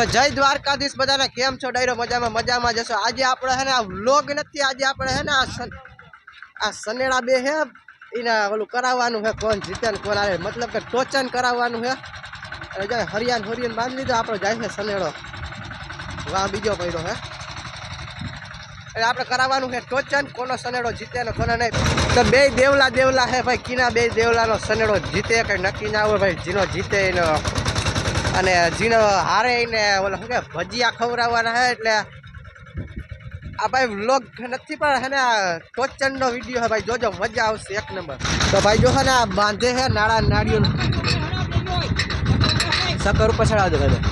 તો જય દ્વારકાધીશ બધાને. કેમ છો? ડાયરો મજામાં? મજામાં જશો આજે આપણે હે ને આ વ્લોગ નથી, આજે આપણે હે ને આ આ સનેડા બે હે એને ઓલું કરાવવાનું હે, કોણ જીતે ને કોણ આવે મતલબ કે ટોચન કરાવવાનું હે. અને હરિયાન હરિયાન બાંધી લીધો, આપણો જાય છે સનેડો. વાહ, બીજો પડ્યો હે. એટલે આપણે કરાવવાનું છે ટોચન, કોનો સનેડો જીતે ને કોનો નહીં. તો બે દેવલા દેવલા હે ભાઈ, કીના બે દેવલાનો સનેડો જીતે, કંઈ નક્કી ના હોય ભાઈ, જીનો જીતે એનો. અને જીનો હારે ને ઓલા શું કે ભજીયા ખવડાવવાના હે એટલે આ ભાઈ વ્લોગ નથી, પણ હે ને ટોચનનો વીડિયો હે ભાઈ, જોજો, મજા આવશે, એક નંબર. તો ભાઈ જો હે ને બાંધે હે નાળા નાળિયું સકર ઉપર ચડાવજો ભાઈ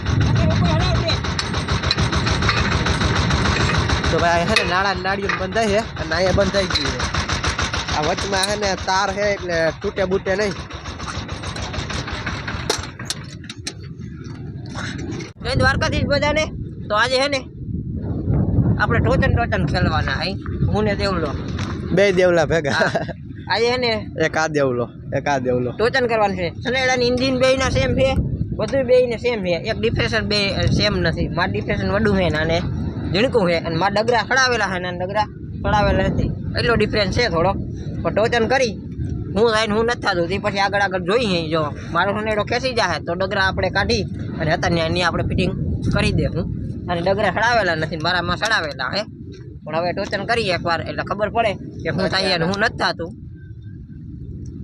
તો ભાઈ હે ને નાળા નાળિયું બંધાય છે અને અહીંયા બંધાઈ ગયું છે. આ વચમાં હે ને તાર છે એટલે તૂટે બૂટે નહીં. જય દ્વારકાધીશ બધાને તો આજે હે ને આપણે ટોચન ટોચન ખેલવાના હઈ હું ને દેવલો. બે દેવલા ભેગા. આજે હે ને એક આ દેવલો એક આ દેવલો. ટોચન કરવાનું છે. સનેડાની ઇન્જિન બે ના સેમ છે બધું બે ને સેમ છે. એક ડિફ્રેશન બે સેમ નથી. માર ડિફ્રેશન વડું છે ને અને ઝીણકું છે. અને માર ડગરા ખડાવેલા છે ને ડગરા સડાવેલા નથી. એટલો ડિફરન્સ છે થોડો. પણ ટોચન કરી હું થઈને હું નથી થતું તે પછી આગળ આગળ જોઈએ જો. મારો સનેડો ખેંચી જાય તો ડગરા આપણે કાઢી અને અત્યારની એની આપણે ફિટિંગ કરી દે હું. અને ડગરા સડાવેલા નથી મારામાં સડાવેલા હે. પણ હવે ટોચન કરીએ એકવાર એટલે ખબર પડે કે હું થાય અને હું નથી થતું.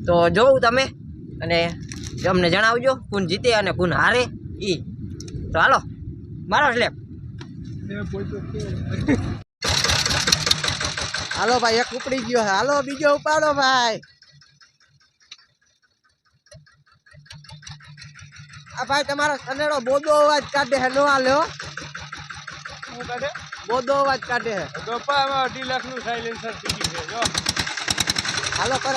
તો જોઉં તમે અને અમને જણાવજો કોણ જીતે અને કોણ હારે એ તો હાલો મારો સ્લેપ હાલો ભાઈ એક ઉપડી ગયો. હાલો બીજો ઉપાડો ભાઈ. આ ભાઈ તમારો સનેડો બોદો અવાજ કાઢે હે નો હાલ્યો. બોદો અવાજ કાઢે હે. ગપ્પામાં અઢી લાખનું સાયલેન્સર ટીવી છે જો. હાલો પર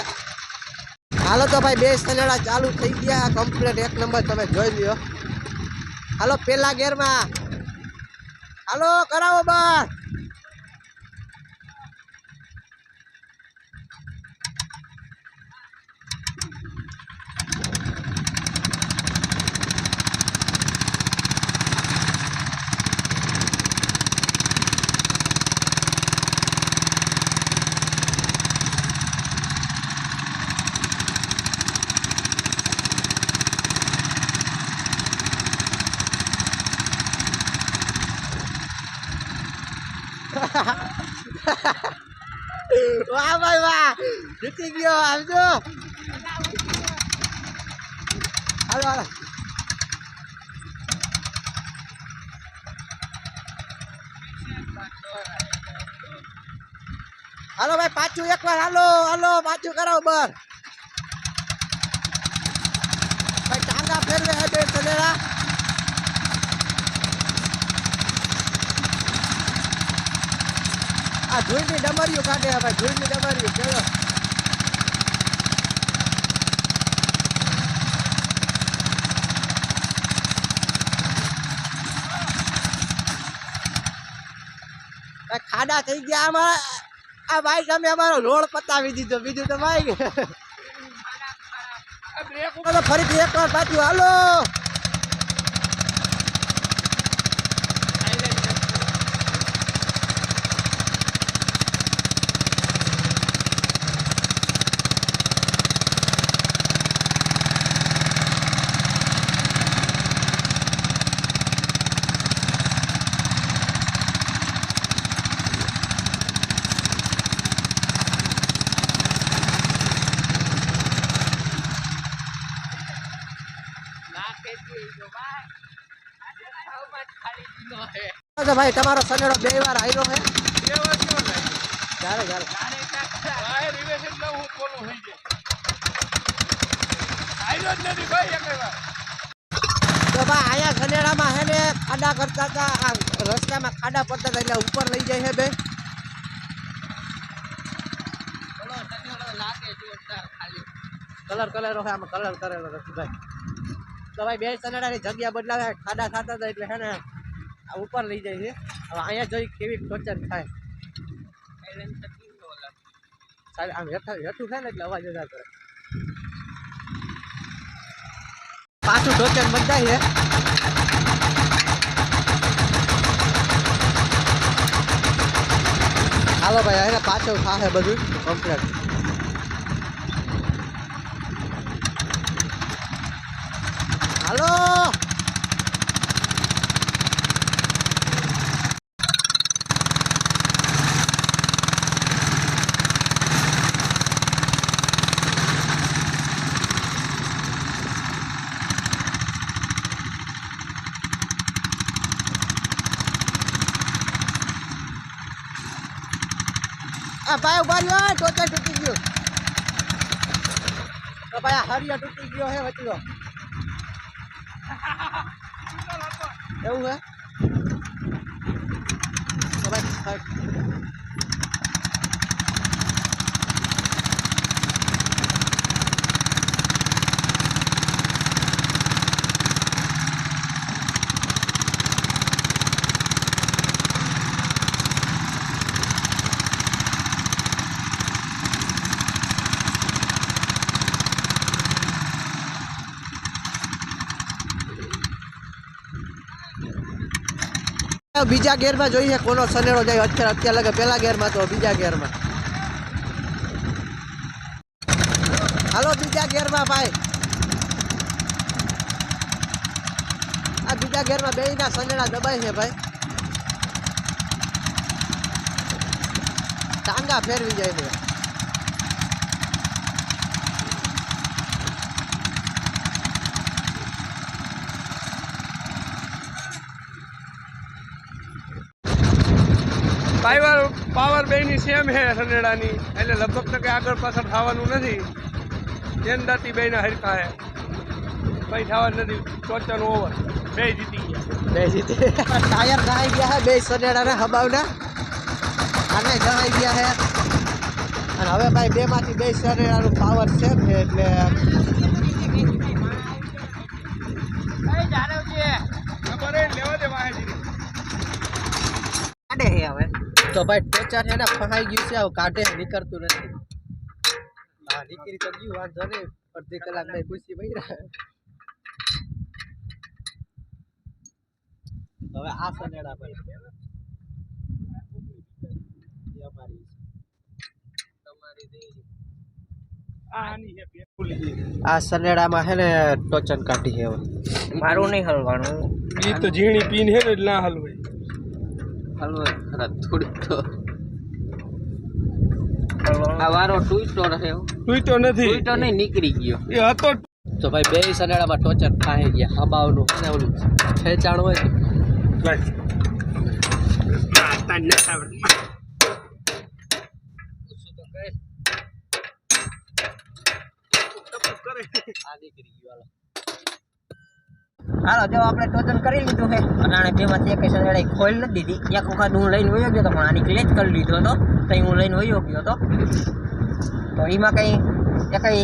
હાલો તો ભાઈ બે સનેડા ચાલુ થઈ ગયા કમ્પ્લીટ એક નંબર તમે જોઈ લ્યો. હાલો પેલા ગેરમાં. હાલો કરાવો બાર વાહ, ભાઈ, વાહ. જીતી ગયો, આવજો. હાલો હાલો. ભાઈ, પાછું એકવાર, હાલો હાલો, પાછું કરાવો, બર. ભાઈ ટાંગા ફેરવે હે બે આ ધૂળની ડમરીઓ કાઢે હે ભાઈ ધૂળની ડમરીઓ આ ખાડા થઈ ગયા આમાં. આ ભાઈ તમે અમારો રોડ પતાવી દીધો બીજું તો ભાઈ. ફરીથી એક વાર પાછું હાલો. તો ભાઈ તમારો સનેડો બે વાર આવ્યો છે ચાલે ચાલે. તો ભાઈ અહીંયા સનેડામાં હે ને ખાડા કરતા હતા આ રસ્તામાં ખાડા પડતા હતા એટલે ઉપર લઈ જાય છે બે કલર કરેલો હોય આમાં કલર કરેલો નથી ભાઈ. તો ભાઈ બે સનેડાની જગ્યા બદલાવે ખાડા ખાતા હતા એટલે હે ને ઉપર લઈ જાય છે. હવે અહીંયા જોઈ કેવી ટોર્ચર થાય. સાહેબ, આમ હેઠું થાય ને એટલે અવાજ વધારે કરે. પાછું ટોર્ચર બંધાય છે. હાલો ભાઈ એને પાછું થાશે બધું કમ્પ્લેટ હાલો! આ ભાઈ ઊભા રહ્યો ટોચર તૂટી ગયો. તો ભાઈ આ હરિયો તૂટી ગયો હે વચલો એવું હે? તો ભાઈ બીજા ગેરમાં જોઈએ કોનો સનેડો જાય. અત્યારે અત્યારે લાગે પેલા ગેરમાં તો બીજા ગેરમાં. હાલો બીજા ગેરમાં ભાઈ. આ બીજા ગેરમાં બે ના સનેડા દબાય છે ભાઈ. ટાંગા ફેરવી જાય છે. પાવર બેની સેમ હે સનેડાની એટલે લગભગ તો કે આગળ પાછળ થવાનું નથી. જેન દાતી બેના હરખા હે કઈ થવાનું નથી. ચોચાનો ઓવર બે જીતી ગયા. બે જીતી. ટાયર ગાઈ ગયા હે બે સનેડાના હબાવના. અને ગાઈ ગયા હે અને હવે ભાઈ બે માંથી બે સનેડાનું પાવર છે એટલે હે લેવા કાઢે છે હવે. તો ભાઈ ટોચર છે ને ફસાઈ ગયું છે હવે કાઢે નીકળતું નથી. હા નીકળી તો ગયું વાંધો નહીં અડધી કલાક ભાઈ ખુશી ભાઈ હવે આ સનેડા ભાઈ એ આ આની હે બે ભૂલી ગઈ. આ સનેડામાં છે ને ટોચન કાઢી છે હવે. મારું નહીં હલવાનું. એ તો ઝીણી પીન હે ને એટલે ના હલવાય. હલવો ખરા થોડીક તો. આ વારો ટૂટતો રહ્યો તું તો નથી? ટૂટતો નહીં નીકળી ગયો. એ હતો તો ભાઈ બે સનેડામાં ટોચર ખાઈ ગયા હબાવનું અને ઓલું ખેંચાણ હોય આ નીકળી ગયું હાલો, જો આપણે ટોચન કરી લીધું છે, અને બેમાંથી એક સંજળાઈ ખોલ નથી દીધી. એક વખત હું લઈને વયો ગયો હતો પણ આની ક્લેચ કરી લીધો હતો, તો હું લઈને વયો ગયો હતો. તો એમાં કંઈ, એ કંઈ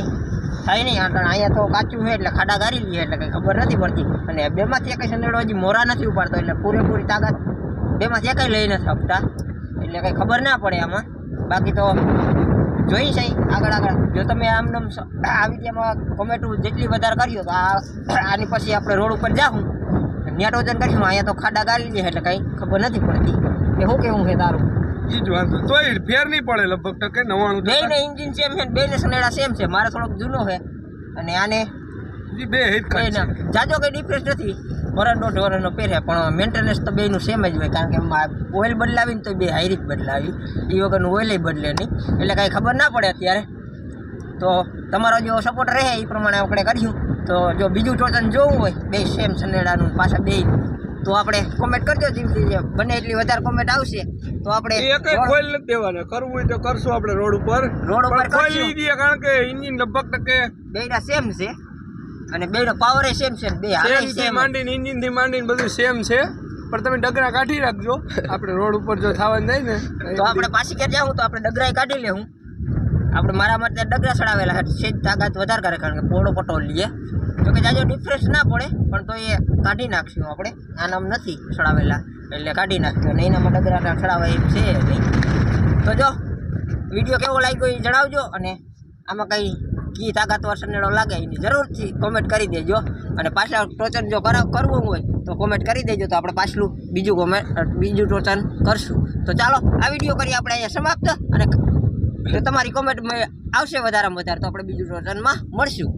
થાય નહીં કારણ અહીંયા તો કાચું છે, એટલે ખાડા ગારી લઈએ, એટલે કંઈ ખબર નથી પડતી. અને બેમાંથી એક સંજળો હજી મોરા નથી ઉપાડતો, એટલે પૂરેપૂરી તાકાત બેમાંથી એકઈ લઈ નથી આપતા. એટલે કંઈ ખબર ના પડે આમાં. બાકી તો જોઈ છે આગળ આગળ. જો તમે આમ નામ આ વિડીયોમાં કોમેન્ટું જેટલી વધારે કર્યો તો આ આની પછી આપણે રોડ ઉપર જાઉં નેટ વજન કરીશું. અહીંયા તો ખાડા ગાળી દે એટલે કંઈ ખબર નથી પડતી. કે શું કેવું છે તારું? ઈ જ વાંધો. તોય ફેર નહીં પડે લગભગ તો કે નવાણું બે ને ઇન્જિન સેમ છે બે ને સનેડા સેમ છે. મારે થોડોક જૂનો છે. અને આને બે બે જાજો કંઈ ડિફરન્સ નથી. વરણ દોઢ વરણનો પહેરે પણ મેન્ટેનન્સ તો બેનું સેમ જ હોય કારણ કે ઓઇલ બદલાવીને તો બે હાઈરી જ બદલાવી. એ વગરનું ઓઇલે બદલે નહીં. એટલે કાંઈ ખબર ના પડે અત્યારે. તો તમારો જો સપોર્ટ રહે એ પ્રમાણે આપણે કર્યું તો જો બીજું ટોટન જોવું હોય બે સેમ સનેડાનું પાછા બે. તો આપણે કોમેન્ટ કરજો જીમથી બને એટલી વધારે કોમેન્ટ આવશે. તો આપણે એક કઈ ખોલ નથી દેવાના. કરવું હોય તો કરશું આપણે રોડ ઉપર. રોડ ઉપર નહીં દઈએ કારણ કે ઇન્જિન લગભગ ટકે બેડા સેમ છે. અને બેનો પાવર એ સેમ છે બે સેમથી માંડીને ઇન્જિનથી માંડીને બધું સેમ છે. પણ તમે ડગરા કાઢી રાખજો. આપણે રોડ ઉપર જો થવાનું જાય ને તો આપણે પાછી ઘેર જાઉં તો આપણે ડગરાઈ કાઢી લેવું આપણે મારા માટે ડગરા ચડાવેલા છે તાકાત વધારે કરે કારણ કે પોળો પટો લઈએ જો કે જાજો ડિફરન્સ ના પડે પણ તો એ કાઢી નાખશું આપણે. આનામ નથી ચડાવેલા એટલે કાઢી નાખ્યું અને એનામાં ડગરા ચડાવે એમ છે નહીં. તો જો વીડિયો કેવો લાગ્યો એ જણાવજો અને આમાં કંઈ કી તાકાતવાર સનેડો લાગે, એની જરૂરથી કોમેન્ટ કરી દેજો. અને પાછા ટોચન જો કરાવ કરવું હોય, તો કોમેન્ટ કરી દેજો, તો આપણે પાછલું બીજું કોમેન્ટ બીજું ટોચન કરશું. તો ચાલો, આ વીડિયો કરી આપણે અહીંયા સમાપ્ત. અને તમારી કોમેન્ટ આવશે વધારેમાં વધારે, તો આપણે બીજું ટોચનમાં મળશું.